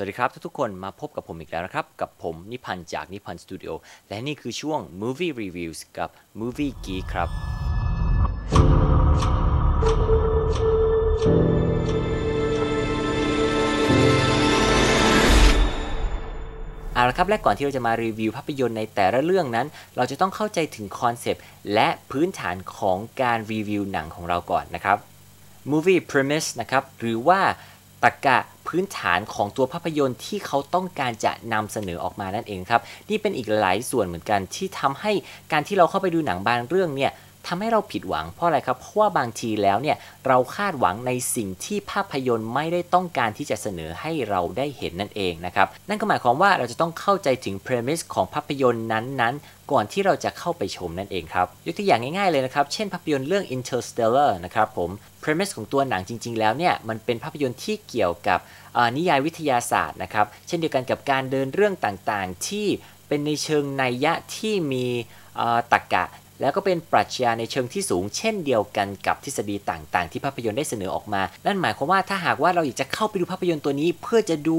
สวัสดีครับทุกคนมาพบกับผมอีกแล้วนะครับ กับผมนิพันธ์จากนิพันธ์สตูดิโอและนี่คือช่วง Movie Reviews กับ Movie Geek ครับ เอาละครับและก่อนที่เราจะมารีวิวภาพยนตร์ในแต่ละเรื่องนั้น เราจะต้องเข้าใจถึงคอนเซปต์และพื้นฐานของการรีวิวหนังของเราก่อนนะครับ movie premise นะครับหรือว่า ตรกะพื้นฐานของตัวภาพยนตร์ที่เขาต้องการจะนำเสนอออกมานั่นเองครับ นี่เป็นอีกหลายส่วนเหมือนกันที่ทำให้การที่เราเข้าไปดูหนังบางเรื่องเนี่ยทำให้เราผิดหวังเพราะอะไรครับ เพราะว่าบางทีแล้วเนี่ยเราคาดหวังในสิ่งที่ภาพยนตร์ไม่ได้ต้องการที่จะเสนอให้เราได้เห็นนั่นเองนะครับ นั่นก็หมายความว่าเราจะต้องเข้าใจถึง premise ของภาพยนตร์นั้นๆ ก่อนที่เราจะเข้าไปชมนั่นเองครับ ยกตัวอย่างง่ายๆเลยนะครับ เช่นภาพยนตร์เรื่อง Interstellar นะครับผม premise ของตัวหนังจริง ๆ แล้วเนี่ยมันเป็นภาพยนตร์ที่เกี่ยวกับนิยายวิทยาศาสตร์นะครับ เช่นเดียวกันกับการเดินเรื่องต่างๆ ที่เป็นในเชิงนัยยะที่มีตรรกะ แล้วก็เป็นปรัชญาในเชิงที่สูง เช่นเดียวกันกับทฤษฎีต่างๆ ที่ภาพยนตร์ได้เสนอออกมา นั่นหมายความว่าถ้าหากว่าเราอยากจะเข้าไปดูภาพยนตร์ตัวนี้ เพื่อจะดู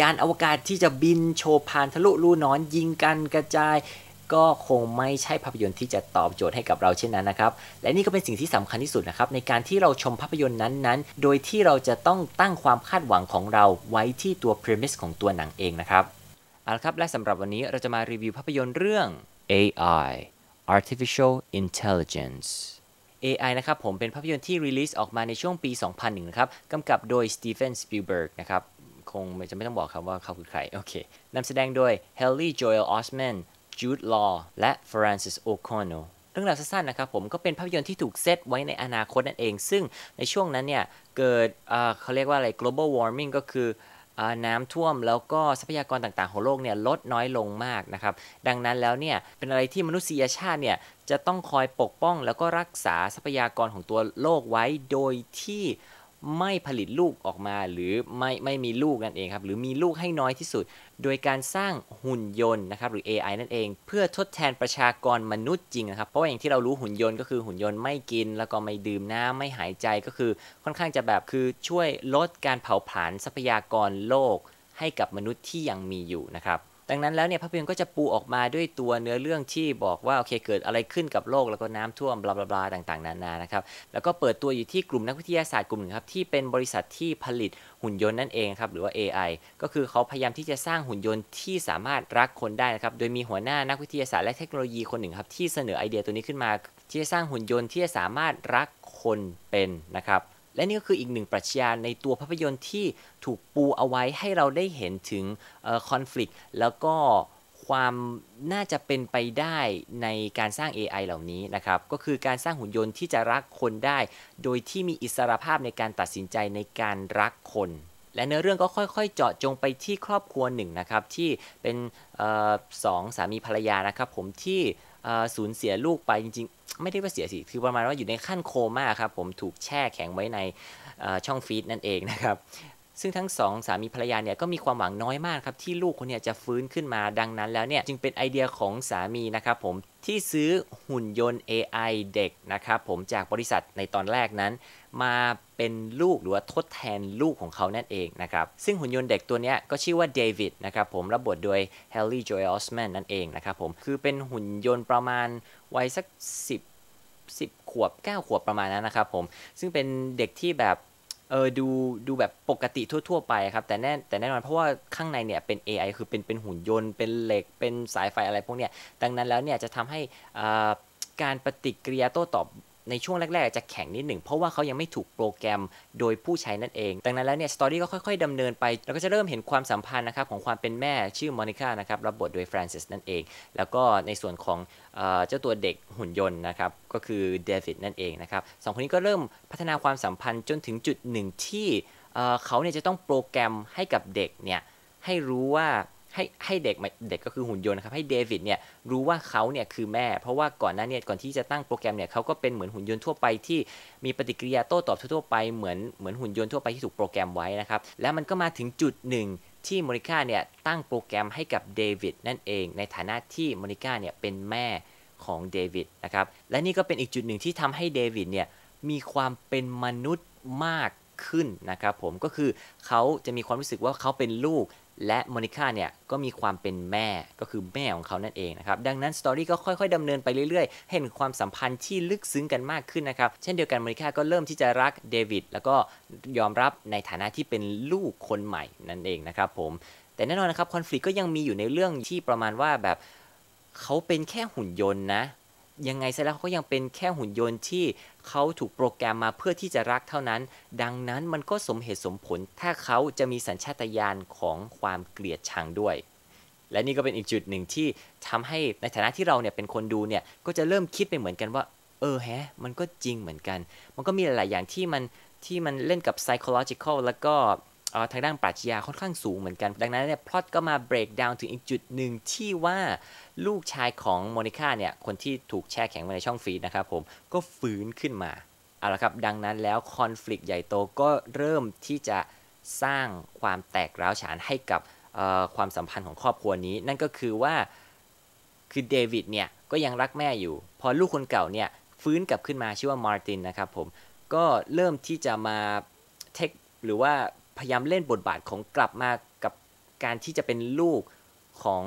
ยานอวกาศที่จะบินโชว์ผ่านทะลุลูนอนยิงกันกระจาย ก็คงไม่ใช่ภาพยนตร์ที่จะตอบโจทย์ให้กับเราเช่นนั้นนะครับ และนี่ก็เป็นสิ่งที่สำคัญที่สุดนะครับในการที่เราชมภาพยนตร์นั้นๆ โดยที่เราจะต้องตั้งความคาดหวังของเราไว้ที่ตัว premise ของตัวหนังเองนะครับเอาละครับและสำหรับวันนี้เราจะมารีวิวภาพยนตร์เรื่อง AI Artificial Intelligence AI นะครับผมเป็นภาพยนตร์ที่รีลิสออกมาในช่วงปี 2001 นะครับกำกับโดยสตีเฟนสปิลเบิร์กนะครับ คงจะไม่ต้องบอกครับว่าเขาคือใคร โอเคนำแสดงโดยเฮลลี่ โจเอล ออสแมน จูดลอและฟรานซิสโอคอนโนเรื่องราวสั้นๆนะครับผมก็เป็นภาพยนตร์ที่ถูกเซตไว้ในอนาคตนั่นเอง ซึ่งในช่วงนั้นเนี่ย เกิดเขาเรียกว่าอะไร global warming ก็คือน้ำท่วมแล้วก็ทรัพยากรต่างๆ ของโลกเนี่ยลดน้อยลงมากนะครับ ดังนั้นแล้วเนี่ยเป็นอะไรที่มนุษยชาติเนี่ยจะต้องคอยปกป้องแล้วก็รักษาทรัพยากรของตัวโลกไว้โดยที่ ไม่ผลิตลูกออกมาหรือไม่ไม่มีลูกนั่นเองครับหรือมีลูกให้น้อยที่สุด โดยการสร้างหุ่นยนต์นะครับหรือ AI นั่นเอง เพื่อทดแทนประชากรมนุษย์จริงนะครับเพราะอย่างที่เรารู้หุ่นยนต์ก็คือหุ่นยนต์ไม่กิน แล้วก็ไม่ดื่มน้ำไม่หายใจก็คือค่อนข้างจะแบบคือช่วยลดการเผาผลาญทรัพยากรโลก ให้กับมนุษย์ที่ยังมีอยู่นะครับ ดังนั้นแล้วเนี่ยภาพยนตร์ก็จะปูออกมาด้วยตัวเนื้อเรื่องที่บอกว่าโอเคเกิดอะไรขึ้นกับโลกแล้วก็น้ำท่วมบลาบลาต่างๆนานานะครับแล้วก็เปิดตัวอยู่ที่กลุ่มนักวิทยาศาสตร์กลุ่มหนึ่งครับที่เป็นบริษัทที่ผลิตหุ่นยนต์นั่นเองครับหรือว่า AI ก็คือเขาพยายามที่จะสร้างหุ่นยนต์ที่สามารถรักคนได้นะครับโดยมีหัวหน้านักวิทยาศาสตร์และเทคโนโลยีคนหนึ่งครับที่เสนอไอเดียตัวนี้ขึ้นมา ที่จะสร้างหุ่นยนต์ที่จะสามารถรักคนเป็นนะครับ และนี่ก็คืออีกหนึ่งปรัชญาในตัวภาพยนตร์ที่ถูกปูเอาไว้ให้เราได้เห็นถึงคอน FLICT แล้วก็ความน่าจะเป็นไปได้ในการสร้าง AI เหล่านี้นะครับ ก็คือการสร้างหุ่นยนต์ที่จะรักคนได้ โดยที่มีอิสรภาพในการตัดสินใจในการรักคน และเนื้อเรื่องก็ค่อยๆ เจาะจงไปที่ครอบครัวหนึ่งนะครับ ที่เป็นอสองสามีภรรยานะครับ ผมที่ สูญเสียลูกไปจริงๆ ไม่ได้ว่าเสียสิ คือประมาณว่าอยู่ในขั้นโคม่าครับผมถูกแช่แข็งไว้ในช่องฟีดนั่นเองนะครับซึ่งทั้งสองสามีภรรยาเนี่ยก็มีความหวังน้อยมากครับที่ลูกคนนี้จะฟื้นขึ้นมาดังนั้นแล้วเนี่ยจึงเป็นไอเดียของสามีนะครับผมที่ซื้อหุ่นยนต์ AI เด็กนะครับผมจากบริษัทในตอนแรกนั้น มาเป็นลูกหรือว่าทดแทนลูกของเขานั่นเองนะครับ ซึ่งหุ่นยนต์เด็กตัวนี้ก็ชื่อว่าเดวิดนะครับผมรับบทโดยเฮลลี่โจเอลสแมนนั่นเองนะครับผม คือเป็นหุ่นยนต์ประมาณวัยสัก 10 10 ขวบ 9 ขวบประมาณนั้นนะครับผม ซึ่งเป็นเด็กที่แบบเออดูดูแบบปกติทั่ว ๆ ไปครับ แต่แน่แต่แน่นอนเพราะว่าข้างในเนี่ยเป็น AI คือเป็นเป็นหุ่นยนต์เป็นเหล็กเป็นสายไฟอะไรพวกเนี้ยดังนั้นแล้วเนี่ยจะทำให้การปฏิกิริยาโต้ตอบ ในช่วงแรกๆ จะแข็งนิดหนึ่ง เพราะว่าเขายังไม่ถูกโปรแกรมโดยผู้ใช้นั่นเอง ดังนั้นแล้วเนี่ยสตอรี่ก็ค่อยๆดำเนินไปเราก็จะเริ่มเห็นความสัมพันธ์นะครับของความเป็นแม่ชื่อมอนิก้านะครับรับบทโดยฟรานซิสนั่นเอง แล้วก็ในส่วนของเจ้าตัวเด็กหุ่นยนต์นะครับก็คือเดวิดนั่นเองนะครับสองคนนี้ก็เริ่มพัฒนาความสัมพันธ์จนถึงจุดหนึ่งที่เขาเนี่ยจะต้องโปรแกรมให้กับเด็กเนี่ยให้รู้ว่า ให้ให้เด็กเด็กก็คือหุ่นยนต์นะครับให้เดวิดเนี่ยรู้ว่าเขาเนี่ยคือแม่ เพราะว่าก่อนหน้าเนี้ก่อนที่จะตั้งโปรแกรมเนี่ยเขาก็เป็นเหมือนหุ่นยนต์ทั่วไปที่มีปฏิกิริยาโต้ตอบทั่วไปเหมือนเหมือนหุ่นยนต์ทั่วไปที่ถูกโปรแกรมไว้นะครับแล้วมันก็มาถึงจุดหนึ่งที่โมนิก้าเนี่ยตั้งโปรแกรมให้กับเดวิดนั่นเอง ในฐานะที่โมนิก้าเนี่ยเป็นแม่ของเดวิดนะครับและนี่ก็เป็นอีกจุดหนึ่งที่ทำให้เดวิดเนี่ยมีความเป็นมนุษย์มากขึ้นนะครับผมก็คือเขาจะมีความรู้สึกว่าเขาเป็นลูก และโมนิก้าเนี่ยก็มีความเป็นแม่ก็คือแม่ของเขานั่นเองนะครับดังนั้นสตอรี่ก็ค่อยๆดำเนินไปเรื่อยๆ เห็นความสัมพันธ์ที่ลึกซึ้งกันมากขึ้นนะครับ เช่นเดียวกันโมนิก้าก็เริ่มที่จะรักเดวิดแล้วก็ยอมรับในฐานะที่เป็นลูกคนใหม่นั่นเองนะครับผมแต่แน่นอนนะครับคอน FLICT ก็ยังมีอยู่ในเรื่องที่ประมาณว่าแบบเขาเป็นแค่หุ่นยนต์นะ ยังไงซะแล้วเขาก็ยังเป็นแค่หุ่นยนต์ที่เขาถูกโปรแกรมมาเพื่อที่จะรักเท่านั้น ดังนั้นมันก็สมเหตุสมผล ถ้าเขาจะมีสัญชาตญาณของความเกลียดชังด้วย และนี่ก็เป็นอีกจุดหนึ่งที่ทำให้ในฐานะที่เราเนี่ยเป็นคนดูเนี่ยก็จะเริ่มคิดไปเหมือนกันว่า เออแฮะ มันก็จริงเหมือนกัน มันก็มีหลาย ๆ อย่างที่มันที่มันเล่นกับ psychological แล้วก็ ทางด้านปรัชญาค่อนข้างสูงเหมือนกัน ดังนั้นเนี่ยพลอตก็มา break down ถึงอีกจุดหนึ่งที่ว่าลูกชายของโมนิก้าเนี่ยคนที่ถูกแช่แข็งมาในช่องฟีดนะครับผมก็ฟื้นขึ้นมาเอาละครับดังนั้นแล้วคอน FLICT ใหญ่โตก็เริ่มที่จะสร้างความแตกร้าวฉานให้กับความสัมพันธ์ของครอบครัวนี้ นั่นก็คือว่าคือเดวิดเนี่ยก็ยังรักแม่อยู่ พอลูกคนเก่าเนี่ยฟื้นกลับขึ้นมาชื่อว่ามาร์ตินนะครับผมก็เริ่มที่จะมาเทคหรือว่า ยายามเล่นบทบาทของกลับมากับการที่จะเป็นลูกของ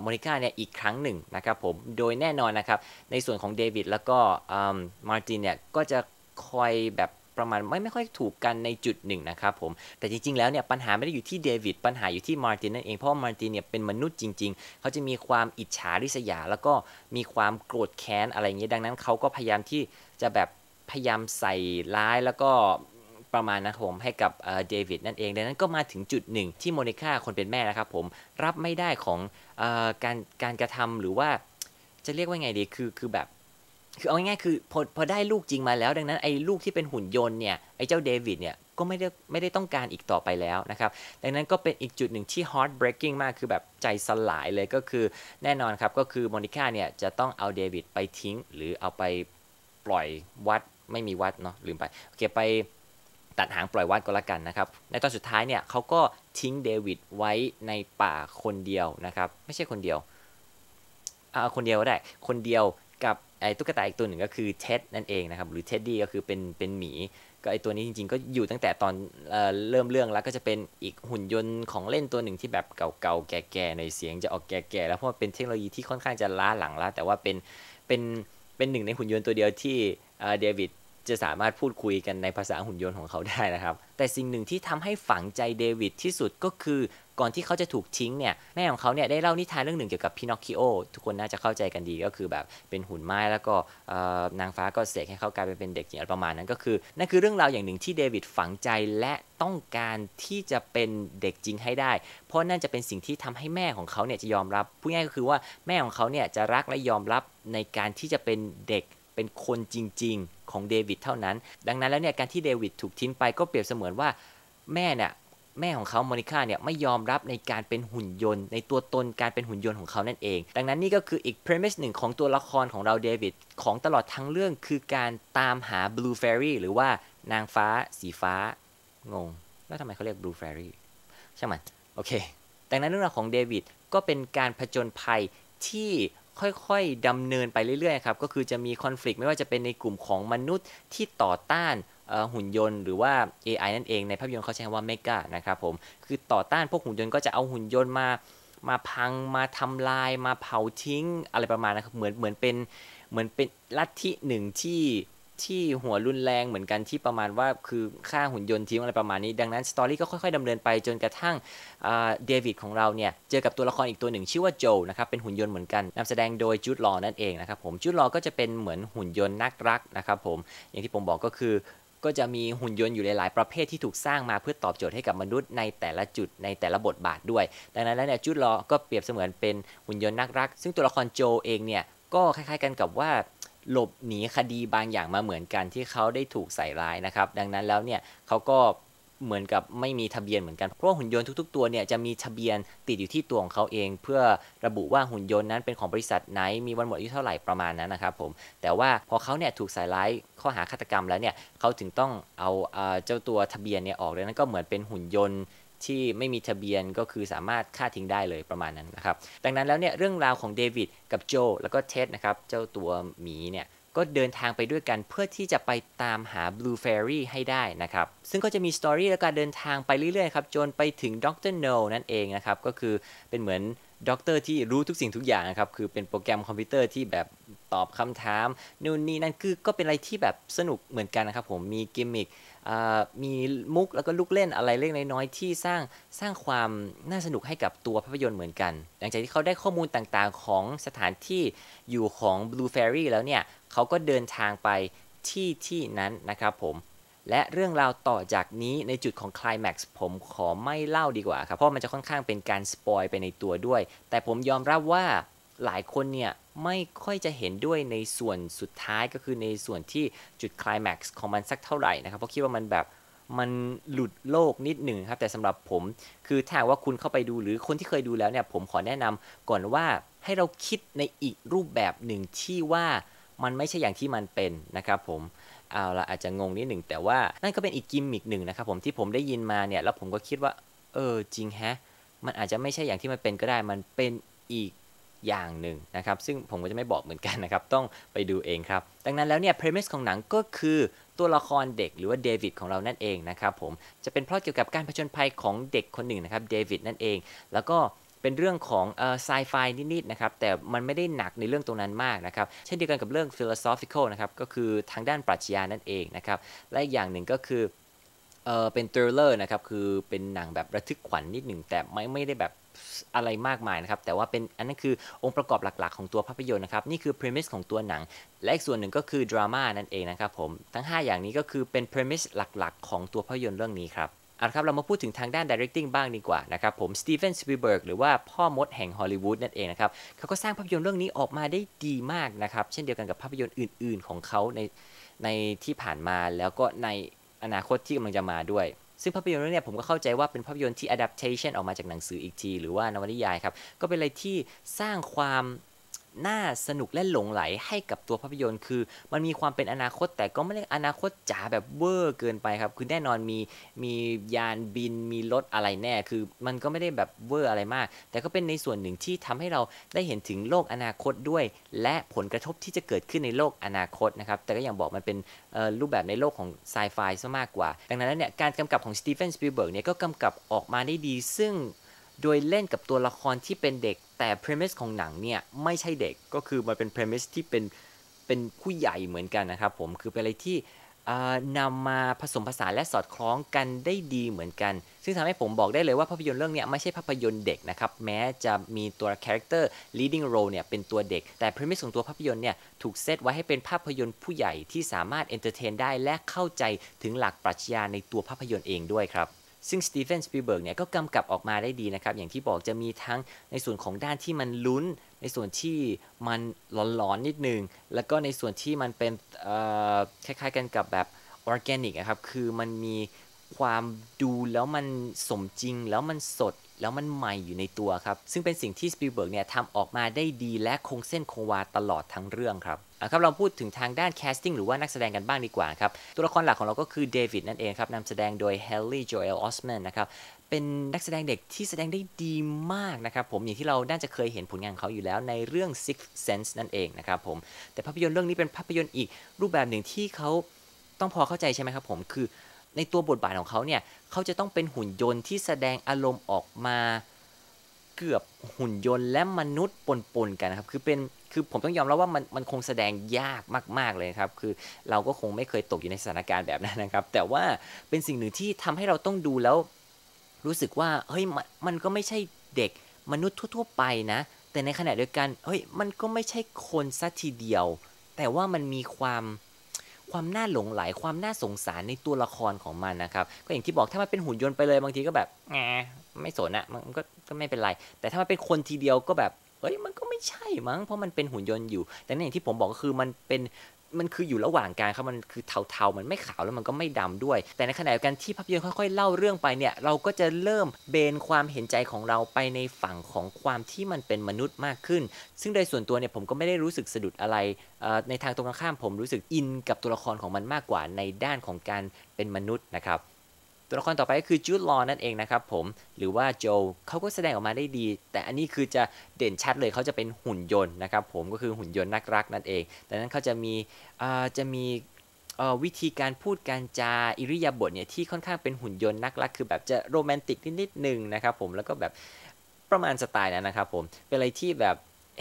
โมนิก้าเนี่ยอีกครั้งหนึ่งนะครับผม โดยแน่นอนนะครับ ในส่วนของเดวิดแล้วก็มาร์ตินเนี่ยก็จะคอยแบบประมาณไม่ไม่ค่อยถูกกันในจุดหนึ่งนะครับผม แต่จริงๆแล้วเนี่ยปัญหาไม่ได้อยู่ที่เดวิดปัญหาอยู่ที่มาร์ตินนั่นเองเพราะมาร์ตินเนี่ยเป็นมนุษย์จริง ๆ เขาจะมีความอิจฉาริษยา แล้วก็มีความโกรธแค้นอะไรอย่างเงี้ยดังนั้นเขาก็พยายามที่จะแบบพยายามใส่ร้ายแล้วก็ ประมาณนะครับผมให้กับเดวิดนั่นเองดังนั้นก็มาถึงจุดหนึ่งที่โมนิก้าคนเป็นแม่นะครับผมรับไม่ได้ของอการการกระทำหรือว่าจะเรียกว่าไงดีคือคือแบบคือเอาง่ายๆคือพอพอได้ลูกจริงมาแล้ว ดังนั้นไอ้ลูกที่เป็นหุ่นยนต์เนี่ยไอ้เจ้าเดวิดเนี่ยก็ไม่ได้ไม่ได้ต้องการอีกต่อไปแล้วนะครับ ดังนั้นก็เป็นอีกจุดหนึ่งที่ heart breaking มากคือแบบใจสลายเลยก็คือแน่นอนครับ ก็คือโมนิก้าเนี่ยจะต้องเอาเดวิดไปทิ้ง หรือเอาไปปล่อยวัดไม่มีวัดเนาะลืมไปโอเคไป ตัดหางปล่อยวัดก็แล้วกันนะครับ ในตอนสุดท้ายเนี่ยเขาก็ทิ้งเดวิดไว้ในป่าคนเดียวนะครับ ไม่ใช่คนเดียวเอาคนเดียวก็ได้ คนเดียวกับไอ้ตุ๊กตาอีกตัวหนึ่งก็คือเท็ดนั่นเองนะครับ หรือเท็ดดี้ก็คือเป็นเป็นหมี ก็ไอ้ตัวนี้จริงๆ ก็อยู่ตั้งแต่ตอนเเริ่มเรื่องแล้วก็จะเป็นอีกหุ่นยนต์ของเล่นตัวหนึ่งที่แบบเก่าๆ แก่ๆในเสียงจะออกแก่ๆ แล้วเพราะมันเป็นเทคโนโลยีที่ค่อนข้างจะล้าหลังแล้ว แต่ว่าเป็นเป็นเป็นหนึ่งในหุ่นยนต์ตัวเดียวที่เดวิด จะสามารถพูดคุยกันในภาษาหุ่นยนต์ของเขาได้นะครับ แต่สิ่งหนึ่งที่ทำให้ฝังใจเดวิดที่สุดก็คือก่อนที่เขาจะถูกทิ้งเนี่ยแม่ของเขาเนี่ยได้เล่านิทานเรื่องหนึ่งเกี่ยวกับพินอคคิโอทุกคนน่าจะเข้าใจกันดีก็คือแบบเป็นหุ่นไม้แล้วก็นางฟ้าก็เสกให้เขากลายเป็นเด็กอย่างประมาณนั้นก็คือนั่นคือเรื่องราวอย่างหนึ่งที่เดวิดฝังใจและต้องการที่จะเป็นเด็กจริงให้ได้ เพราะนั่นจะเป็นสิ่งที่ทำให้แม่ของเขาเนี่ยจะยอมรับพูดง่ายก็คือว่าแม่ของเขาเนี่ยจะรักและยอมรับในการที่จะเป็นเด็ก เป็นคนจริง ๆ ของเดวิดเท่านั้น ดังนั้นแล้วเนี่ยการที่เดวิดถูกทิ้งไปก็เปรียบเสมือนว่าแม่เนี่ยแม่ของเขาโมนิก้าเนี่ยไม่ยอมรับในการเป็นหุ่นยนต์ ในตัวตนการเป็นหุ่นยนต์ของเขานั่นเอง ดังนั้นนี่ก็คืออีก premise หนึ่งของตัวละครของเราเดวิดของตลอดทั้งเรื่องคือการตามหา blue fairy หรือว่านางฟ้าสีฟ้างง แล้วทำไมเขาเรียก blue fairy ใช่ไหมโอเค ดังนั้นเรื่องราวของเดวิดก็เป็นการผจญภัยที่ ค่อยๆดำเนินไปเรื่อยๆครับก็คือจะมีคอน FLICT ไม่ว่าจะเป็นในกลุ่มของมนุษย์ที่ต่อต้านหุ่นยนต์หรือว่า AI นั่นเองในภาพยนตร์เขาใช้คำว่าเมกานะครับผมคือต่อต้านพวกหุ่นยนต์ก็จะเอาหุ่นยนต์มามาพังมาทำลายมาเผาทิ้งอะไรประมาณนะครับเหมือนเหมือนเป็นเหมือนเป็นลัทธิหนึ่งที่ ที่หัวรุนแรงเหมือนกันที่ประมาณว่าคือฆ่าหุ่นยนต์ทิ้งอะไรประมาณนี้ ดังนั้นสตอรี่ก็ค่อยๆดำเนินไปจนกระทั่งเดวิดของเราเนี่ย เจอกับตัวละครอีกตัวหนึ่งชื่อว่าโจนะครับเป็นหุ่นยนต์เหมือนกันนำแสดงโดยจูดลอนั่นเองนะครับผมจูดลอก็จะเป็นเหมือนหุ่นยนต์นักรักนะครับผมอย่างที่ผมบอกก็คือก็จะมีหุ่นยนต์อยู่หลาย ๆ ประเภทที่ถูกสร้างมาเพื่อตอบโจทย์ให้กับมนุษย์ในแต่ละจุดในแต่ละบทบาทด้วย ดังนั้นแล้วเนี่ยจูดลอก็เปรียบเสมือนเป็นหุ่นยนต์นักรัก ซึ่งตัวละครโจเองเนี่ยก็คล้าย ๆ กันกับว่า หลบหนีคดีบางอย่างมาเหมือนกันที่เขาได้ถูกใส่ร้ายนะครับ ดังนั้นแล้วเนี่ยเขาก็เหมือนกับไม่มีทะเบียนเหมือนกัน เพราะหุ่นยนต์ทุก ๆ ตัวเนี่ยจะมีทะเบียนติดอยู่ที่ตัวของเขาเอง เพื่อระบุว่าหุ่นยนต์นั้นเป็นของบริษัทไหนมีวันหมดอายุเท่าไหร่ประมาณนั้นนะครับผมแต่ว่าพอเขาเนี่ยถูกใส่ร้ายข้อหาฆาตกรรมแล้วเนี่ยเขาถึงต้องเอาเจ้าตัวทะเบียนเนี่ยออกเลยนั่นก็เหมือนเป็นหุ่นยนต์ ที่ไม่มีทะเบียนก็คือสามารถฆ่าทิ้งได้เลยประมาณนั้นนะครับ ดังนั้นแล้วเนี่ยเรื่องราวของเดวิดกับโจแล้วก็เท็ดนะครับ เจ้าตัวหมีเนี่ยก็เดินทางไปด้วยกันเพื่อที่จะไปตามหา Blue Fairy ให้ได้นะครับ ซึ่งก็จะมีสตอรี่และการเดินทางไปเรื่อยๆครับจนไปถึงดรโนนั่นเองนะครับ ก็คือเป็นเหมือนด็อกเตอร์ที่รู้ทุกสิ่งทุกอย่างนะครับ คือเป็นโปรแกรมคอมพิวเตอร์ที่แบบตอบคำถามนู่นนี่นั่นคือก็เป็นอะไรที่แบบสนุกเหมือนกันนะครับผมมีกิมมิค มีมุกแล้วก็ลูกเล่นอะไรเล็กน้อยที่สร้างสร้างความน่าสนุกให้กับตัวภาพยนตร์เหมือนกัน หลังจากที่เขาได้ข้อมูลต่างๆ ของสถานที่อยู่ของ Blue Fairy แล้วเนี่ยเขาก็เดินทางไปที่ที่นั้นนะครับผมและเรื่องราวต่อจากนี้ในจุดของคลายแม็กซ์ผมขอไม่เล่าดีกว่าครับ เพราะมันจะค่อนข้างเป็นการสปอยไปในตัวด้วย แต่ผมยอมรับว่าหลายคนเนี่ย ไม่ค่อยจะเห็นด้วยในส่วนสุดท้ายก็คือในส่วนที่จุดคลายแม็กซ์ของมันสักเท่าไหร่นะครับเพราะคิดว่ามันแบบมันหลุดโลกนิดหนึ่งครับ แต่สำหรับผม คือถ้าว่าคุณเข้าไปดูหรือคนที่เคยดูแล้วเนี่ย ผมขอแนะนำก่อนว่าให้เราคิดในอีกรูปแบบหนึ่งที่ว่ามันไม่ใช่อย่างที่มันเป็นนะครับผมเอาละอาจจะงงนิดหนึ่งแต่ว่านั่นก็เป็นอีกกิมมิกหนึ่งนะครับผมที่ผมได้ยินมาเนี่ยแล้วผมก็คิดว่า เออจริงแฮะ มันอาจจะไม่ใช่อย่างที่มันเป็นก็ได้มันเป็นอีก อย่างหนึ่งนะครับ ซึ่งผมก็จะไม่บอกเหมือนกันนะครับ ต้องไปดูเองครับ ดังนั้นแล้วเนี่ยเพรมิสของหนังก็คือตัวละครเด็กหรือว่าเดวิดของเรานั่นเองนะครับผม จะเป็นเพราะเกี่ยวกับการผจญภัยของเด็กคนหนึ่งนะครับเดวิดนั่นเอง แล้วก็เป็นเรื่องของเอ่อไซไฟนิดๆนะครับ แต่มันไม่ได้หนักในเรื่องตรงนั้นมากนะครับ เช่นเดียวกันกับเรื่อง philosophical นะครับ ก็คือทางด้านปรัชญานั่นเองนะครับ และอีกอย่างหนึ่งก็คือเออเป็น thriller นะครับ คือเป็นหนังแบบระทึกขวัญนนิดหนึ่งแต่ไม่ไม่ได้แบบ อะไรมากมายนะครับ แต่ว่าเป็นอันนั้นคือองค์ประกอบหลักๆ ของตัวภาพยนตร์นะครับ นี่คือ premise ของตัวหนัง และอีกส่วนหนึ่งก็คือดราม่านั่นเองนะครับผม ทั้ง 5 อย่างนี้ก็คือเป็น premise หลักๆ ของตัวภาพยนตร์เรื่องนี้ครับเอาละครับ เรามาพูดถึงทางด้าน directing บ้างดีกว่านะครับผมสตีเฟนสปีเบิร์กหรือว่าพ่อมดแห่งฮอลลีวูดนั่นเองนะครับ เขาก็สร้างภาพยนตร์เรื่องนี้ออกมาได้ดีมากนะครับ เช่นเดียวกันกับภาพยนตร์อื่น ๆ ของเขาในในที่ผ่านมาแล้วก็ในอนาคตที่กำลังจะมาด้วย ซึ่งภาพยนตร์เรื่องนี้ผมก็เข้าใจว่าเป็นภาพยนตร์ที่ adaptation ออกมาจากหนังสืออีกที หรือว่านวนิยายครับ ก็เป็นอะไรที่สร้างความ น่าสนุกและหลงไหลให้กับตัวภาพยนตร์ คือ มันมีความเป็นอนาคตแต่ก็ไม่ได้อนาคตจ๋าแบบเวอร์เกินไปครับ คือแน่นอนมีมียานบินมีรถอะไรแน่ คือมันก็ไม่ได้แบบเวอร์อะไรมาก แต่ก็เป็นในส่วนหนึ่งที่ทำให้เราได้เห็นถึงโลกอนาคตด้วย และผลกระทบที่จะเกิดขึ้นในโลกอนาคตนะครับ แต่ก็อย่างบอกมันเป็นรูปแบบในโลกของไซไฟซะมากกว่า ดังนั้นเนี่ยการกำกับของสตีเฟนสปีเบิร์กเนี่ยก็กำกับออกมาได้ดี ซึ่งโดยเล่นกับตัวละครที่เป็นเด็ก แต่ premise ของหนังเนี่ยไม่ใช่เด็กก็คือมันเป็น premise ที่เป็นเป็นผู้ใหญ่เหมือนกันนะครับผมคือเป็นอะไรที่นำมาผสมผสานและสอดคล้องกันได้ดีเหมือนกัน ซึ่งทำให้ผมบอกได้เลยว่าภาพยนตร์เรื่องนี้ไม่ใช่ภาพยนตร์เด็กนะครับ แม้จะมีตัวคาแรคเตอร์ leading role เนี่ยเป็นตัวเด็ก แต่ premise ของตัวภาพยนตร์เนี่ยถูกเซตไว้ให้เป็นภาพยนตร์ผู้ใหญ่ที่สามารถ entertain ได้และเข้าใจถึงหลักปรัชญาในตัวภาพยนตร์เองด้วยครับ ซึ่งสตีเฟนสปีเบิร์กเนี่ยก็กำกับออกมาได้ดีนะครับ อย่างที่บอกจะมีทั้งในส่วนของด้านที่มันลุ้น ในส่วนที่มันหลอนๆนิดนึง แล้วก็ในส่วนที่มันเป็นคล้ายๆกันกับแบบออร์แกนิกนะครับ คือมันมีความดูแล้วมันสมจริงแล้วมันสด แล้วมันใหม่อยู่ในตัวครับ ซึ่งเป็นสิ่งที่สปีเบิร์กเนี่ยทำออกมาได้ดีและคงเส้นคงวาตลอดทั้งเรื่องครับครับเราพูดถึงทางด้านแคสติ้งหรือว่านักแสดงกันบ้างดีกว่าครับ ตัวละครหลักของเราก็คือเดวิดนั่นเองครับนำแสดงโดยเฮลลี่โจเอลออสแมนนะครับเป็นนักแสดงเด็กที่แสดงได้ดีมากนะครับผมอย่างที่เราน่าจะเคยเห็นผลงานเขาอยู่แล้วในเรื่อง Six Sense นั่นเองนะครับผมแต่ภาพยนตร์เรื่องนี้เป็นภาพยนตร์อีกรูปแบบหนึ่งที่เขาต้องพอเข้าใจใช่ไหมครับผมคือ ในตัวบทบาทของเขาเนี่ยเขาจะต้องเป็นหุ่นยนต์ที่แสดงอารมณ์ออกมาเกือบหุ่นยนต์และมนุษย์ปนๆกันนะครับคือเป็นคือผมต้องยอมรับว่ามันมันคงแสดงยากมาก ๆเลยครับ คือเราก็คงไม่เคยตกอยู่ในสถานการณ์แบบนั้นนะครับ แต่ว่าเป็นสิ่งหนึ่งที่ทำให้เราต้องดูแล้ว รู้สึกว่าเฮ้ยมันก็ไม่ใช่เด็กมนุษย์ทั่ว ๆ ไปนะ แต่ในขณะเดียวกันเฮ้ยมันก็ไม่ใช่คนซะทีเดียว แต่ว่ามันมีความ ความน่าหลงไหลความน่าสงสารในตัวละครของมันนะครับก็อย่างที่บอกถ้ามันเป็นหุ่นยนต์ไปเลยบางทีก็แบบแงไม่สนอะมันก็ก็ไม่เป็นไร แต่ถ้ามันเป็นคนทีเดียวก็แบบเอ้ยมันก็ไม่ใช่มั้งเพราะมันเป็นหุ่นยนต์อยู่ แต่ในอย่างที่ผมบอกก็คือมันเป็น มันคืออยู่ระหว่างการครับมันคือเทาๆ มันไม่ขาวแล้วมันก็ไม่ดำด้วย แต่ในขณะเดียวกันที่ภาพยนตร์ค่อยๆเล่าเรื่องไปเนี่ยเราก็จะเริ่มเบนความเห็นใจของเราไปในฝั่งของความที่มันเป็นมนุษย์มากขึ้น ซึ่งโดยส่วนตัวเนี่ยผมก็ไม่ได้รู้สึกสะดุดอะไรในทางตรงข้ามผมรู้สึกอินกับตัวละครของมันมากกว่าในด้านของการเป็นมนุษย์นะครับ ตัวละครต่อไปก็คือจูดลอนั่นเองนะครับผมหรือว่าโจเขาก็แสดงออกมาได้ดี แต่อันนี้คือจะเด่นชัดเลยเขาจะเป็นหุ่นยนต์นะครับผมก็คือหุ่นยนต์นักรักนั่นเองดังนั้นเขาจะมีจะมีวิธีการพูดการจาอิริยาบถเนี่ยที่ค่อนข้างเป็นหุ่นยนต์นักรัก คือแบบจะโรแมนติกนิดๆหนึ่งนะครับผมแล้วก็แบบประมาณสไตล์นั้นนะครับผมเป็นอะไรที่แบบ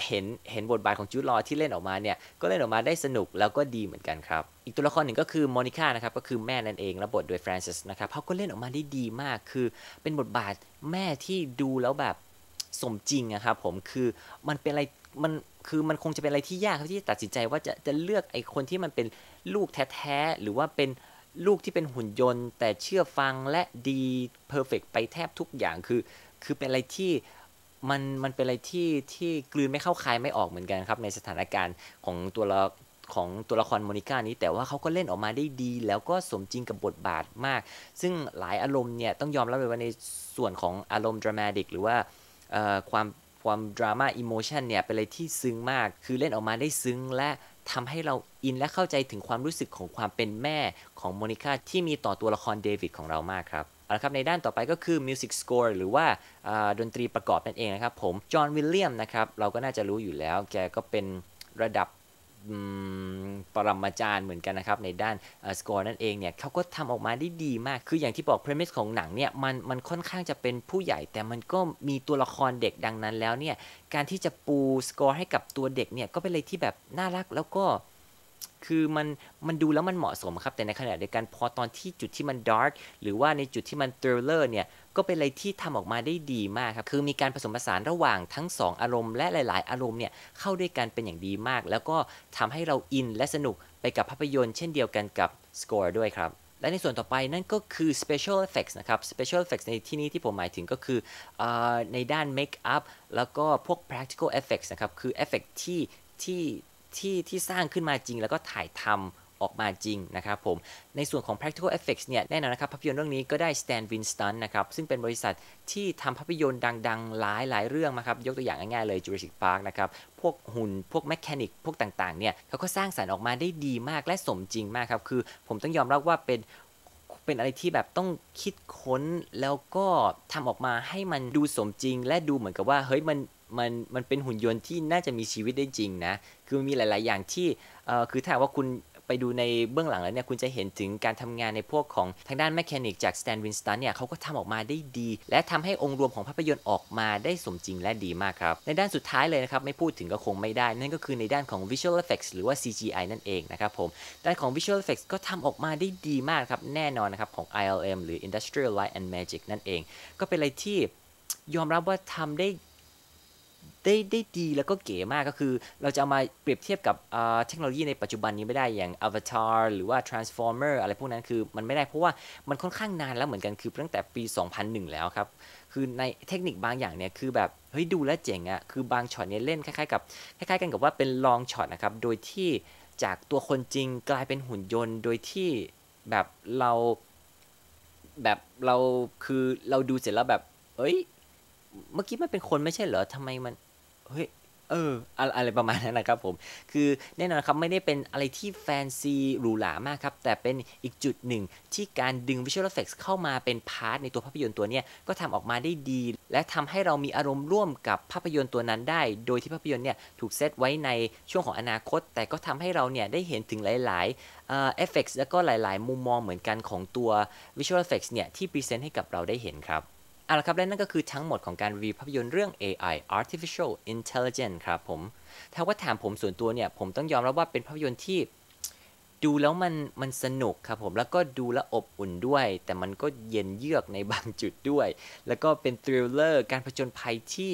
เห็นเห็นบทบาทของจูดลอที่เล่นออกมาเนี่ยก็เล่นออกมาได้สนุกแล้วก็ดีเหมือนกันครับ อีกตัวละครหนึ่งก็คือโมนิก้านะครับก็คือแม่นั่นเองรับบทโดยฟรานซิสนะครับเขาก็เล่นออกมาได้ดีมากคือเป็นบทบาทแม่ที่ดูแล้วแบบสมจริงนะครับผมคือมันเป็นอะไรมันคือมันคงจะเป็นอะไรที่ยากครับที่ตัดสินใจว่าจะจะเลือกไอ้คนที่มันเป็นลูกแท้ๆหรือว่าเป็นลูกที่เป็นหุ่นยนต์ แต่เชื่อฟังและดีเพอร์เฟกไปแทบทุกอย่างคือ คือเป็นอะไรที่ มันมันเป็นอะไรที่ที่กลืนไม่เข้าคายไม่ออกเหมือนกันครับ ในสถานการณ์ของตัวละของตัวละครโมนิก้านี้ แต่ว่าเขาก็เล่นออกมาได้ดี แล้วก็สมจริงกับบทบาทมาก ซึ่งหลายอารมณ์เนี่ยต้องยอมรับเลยว่าในส่วนของอารมณ์ดรามาติกหรือว่าความความดราม่าอิโมชันเนี่ยเป็นอะไรที่ซึ้งมาก คือเล่นออกมาได้ซึ้งและทำให้เราอินและเข้าใจถึงความรู้สึกของความเป็นแม่ของโมนิก้าที่มีต่อตัวละครเดวิดของเรามากครับ เอาละครับในด้านต่อไปก็คือ Music Score หรือว่าดนตรีประกอบนั่นเองนะครับผมจอห์นวิลเลียมนะครับเราก็น่าจะรู้อยู่แล้วแกก็เป็นระดับปรมาจารย์เหมือนกันนะครับ ในด้านสกอร์นั่นเองเนี่ยเขาก็ทำออกมาได้ดีมาก คืออย่างที่บอกเพรมิสของหนังเนี่ยมันมันค่อนข้างจะเป็นผู้ใหญ่ แต่มันก็มีตัวละครเด็กดังนั้นแล้วเนี่ยการที่จะปูสกอร์ให้กับตัวเด็กเนี่ยก็เป็นอะไรที่แบบน่ารักแล้วก็ คือมันมันดูแล้วมันเหมาะสมครับ แต่ในขณะเดียวกันพอตอนที่จุดที่มันดาร์กหรือว่าในจุดที่มันเทรลเลอร์เนี่ยก็เป็นอะไรที่ทำออกมาได้ดีมากครับคือมีการผสมผสานระหว่างทั้ง 2 อารมณ์และหลาย ๆ อารมณ์เนี่ยเข้าด้วยกันเป็นอย่างดีมาก แล้วก็ทำให้เราอินและสนุกไปกับภาพยนตร์เช่นเดียวกันกับสกอร์ด้วยครับและในส่วนต่อไปนั่นก็คือ special effects นะครับ special effects ในที่นี้ที่ผมหมายถึงก็คืออในด้าน make up แล้วก็พวก practical effects นะครับ คือ effect ที่ที่ ที่ที่สร้างขึ้นมาจริง แล้วก็ถ่ายทำออกมาจริงนะครับผม ในส่วนของ practical effects เนี่ยแน่นอนนะครับภาพยนตร์เรื่องนี้ก็ได้ Stan Winston นะครับซึ่งเป็นบริษัทที่ทำภาพยนตร์ดังๆ หลายหลายเรื่องนะครับยกตัวอย่างง่ายๆเลย Jurassic Park นะครับพวกหุ่นพวกแมชชีนิกพวกต่างๆเนี่ยเขาก็สร้างสรรค์ออกมาได้ดีมากและสมจริงมากครับคือผมต้องยอมรับว่าเป็นเป็นอะไรที่แบบต้องคิดค้นแล้วก็ทำออกมาให้มันดูสมจริง และดูเหมือนกับว่าเฮ้ยมัน มันมันเป็นหุ่นยนต์ที่น่าจะมีชีวิตได้จริงนะ คือมีหลาย ๆ อย่างที่เอ่อคือถ้าว่าคุณไปดูในเบื้องหลังแล้วเนี่ยคุณจะเห็นถึงการทำงานในพวกของทางด้านแมชชีนิกจากสแตนวินสตันเนี่ยเขาก็ทำออกมาได้ดี และทำให้องค์รวมของภาพยนตร์ออกมาได้สมจริงและดีมากครับ ในด้านสุดท้ายเลยนะครับ ไม่พูดถึงก็คงไม่ได้ นั่นก็คือในด้านของ Visual Effects หรือว่า CGI นั่นเองนะครับผมด้านของ Visual Effects ก็ทำออกมาได้ดีมากครับแน่นอนนะครับของ ILM หรือ Industrial Light and Magic นั่นเอง ก็เป็นอะไรที่ยอมรับว่าทำได้ ได้ได้ดีแล้วก็เก๋มากก็คือ เราจะามาเปรียบเทียบกับเทคโนโลยีในปัจจุบันนี้ไม่ได้อย่าง Avatar หรือว่า Transformer อะไรพวกนั้นคือมันไม่ได้เพราะว่ามันค่อนข้างนานแล้วเหมือนกันคือตั้งแต่ปี 2001 แล้วครับ คือในเทคนิคบางอย่างเนี่ยคือแบบเฮ้ยดูแลเจ๋งอะคือบางช็อตเนี่ยเล่นคล้ายๆกับคล้ายๆกันกับว่าเป็นลองช็อตนะครับโดยที่จากตัวคนจริงกลายเป็นหุ่นยนต์ โดยที่แบบเราแบบเราคือเราดูเสร็จแล้วแบบ เอ้ย เมื่อกี้มันเป็นคนไม่ใช่เหรอทำไมมัน เฮ้ยเอออะไรประมาณนั้นนะครับผม คือแน่นอนครับไม่ได้เป็นอะไรที่แฟนซีหรูหรามากครับ แต่เป็นอีกจุดหนึ่งที่การดึง Visual Effects เข้ามาเป็นพาร์ทในตัวภาพยนตร์ตัวนี้ก็ทำออกมาได้ดี และทำให้เรามีอารมณ์ร่วมกับภาพยนตร์ตัวนั้นได้ โดยที่ภาพยนตร์เนี่ยถูกเซตไว้ในช่วงของอนาคต แต่ก็ทำให้เราเนี่ยได้เห็นถึงหลายๆเอฟเฟกต์แล้วก็หลาย ๆ มุมมองเหมือนกันของตัว Visual Effects เนี่ยที่พรีเซนต์ให้กับเราได้เห็นครับ เอาละครับและนั่นก็คือทั้งหมดของการรีวิวภาพยนตร์เรื่อง AI Artificial Intelligence ครับผม ถ้าว่าถามผมส่วนตัวเนี่ย ผมต้องยอมรับว่าเป็นภาพยนตร์ที่ ดูแล้วมันมันสนุกครับผม แล้วก็ดูแลอบอุ่นด้วย แต่มันก็เย็นเยือกในบางจุดด้วย แล้วก็เป็นทริลเลอร์การผจญภัยที่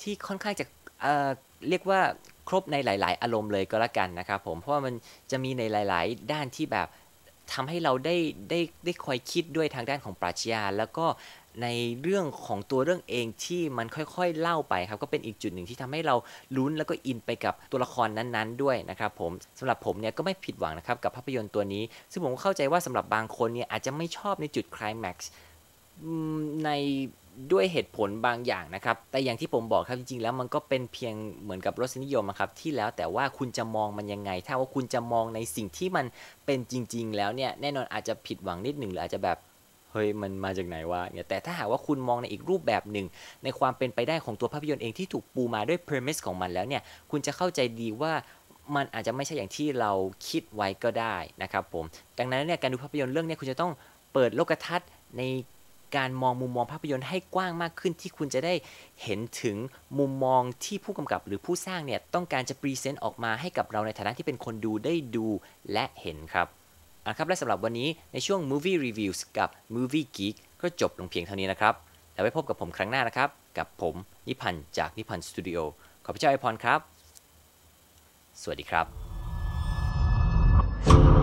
ที่ค่อนข้างจะเอ่อเรียกว่าครบในหลาย ๆ อารมณ์เลยก็แล้วกันนะครับผม เพราะว่ามันจะมีในหลาย ๆ ด้านที่แบบทำให้เราได้ได้ได้คอยคิดด้วยทางด้านของปรัชญาแล้วก็ ในเรื่องของตัวเรื่องเองที่มันค่อยๆเล่าไปครับก็เป็นอีกจุดหนึ่งที่ทำให้เราลุ้นแล้วก็อินไปกับตัวละครนั้นๆด้วยนะครับผมสำหรับผมเนี่ยก็ไม่ผิดหวังนะครับกับภาพยนตร์ตัวนี้ ซึ่งผมเข้าใจว่าสำหรับบางคนเนี่ยอาจจะไม่ชอบในจุดคลายแม็กซ์ในด้วยเหตุผลบางอย่างนะครับ แต่อย่างที่ผมบอกครับจริงๆ แล้วมันก็เป็นเพียงเหมือนกับรสนิยมครับที่แล้วแต่ว่าคุณจะมองมันยังไง ถ้าว่าคุณจะมองในสิ่งที่มันเป็นจริง ๆ แล้วเนี่ยแน่นอนอาจจะผิดหวังนิดหนึ่งหรืออาจจะแบบ เฮ้ยมันมาจากไหนวะเนี่ยแต่ถ้าหากว่าคุณมองในอีกรูปแบบหนึ่ง ในความเป็นไปได้ของตัวภาพยนตร์เองที่ถูกปูมาด้วย premise ของมันแล้วเนี่ยคุณจะเข้าใจดีว่ามันอาจจะไม่ใช่อย่างที่เราคิดไว้ก็ได้นะครับผมดังนั้นเนี่ยการดูภาพยนตร์เรื่องนี้คุณจะต้องเปิดโลกทัศน์ในการมองมุมมองภาพยนตร์ให้กว้างมากขึ้นที่คุณจะได้เห็นถึงมุมมองที่ผู้กำกับหรือผู้สร้างเนี่ยต้องการจะพรีเซนต์ออกมาให้กับเราในฐานะที่เป็นคนดูได้ดูและเห็นครับ อะครับและสำหรับวันนี้ในช่วง Movie Reviews กับ Movie Geek ก็จบลงเพียงเท่านี้นะครับ แล้วไว้พบกับผมครั้งหน้านะครับ กับผมนิพันธ์จากนิพันธ์สตูดิโอขอพระเจ้าอวยพรครับ สวัสดีครับ thank you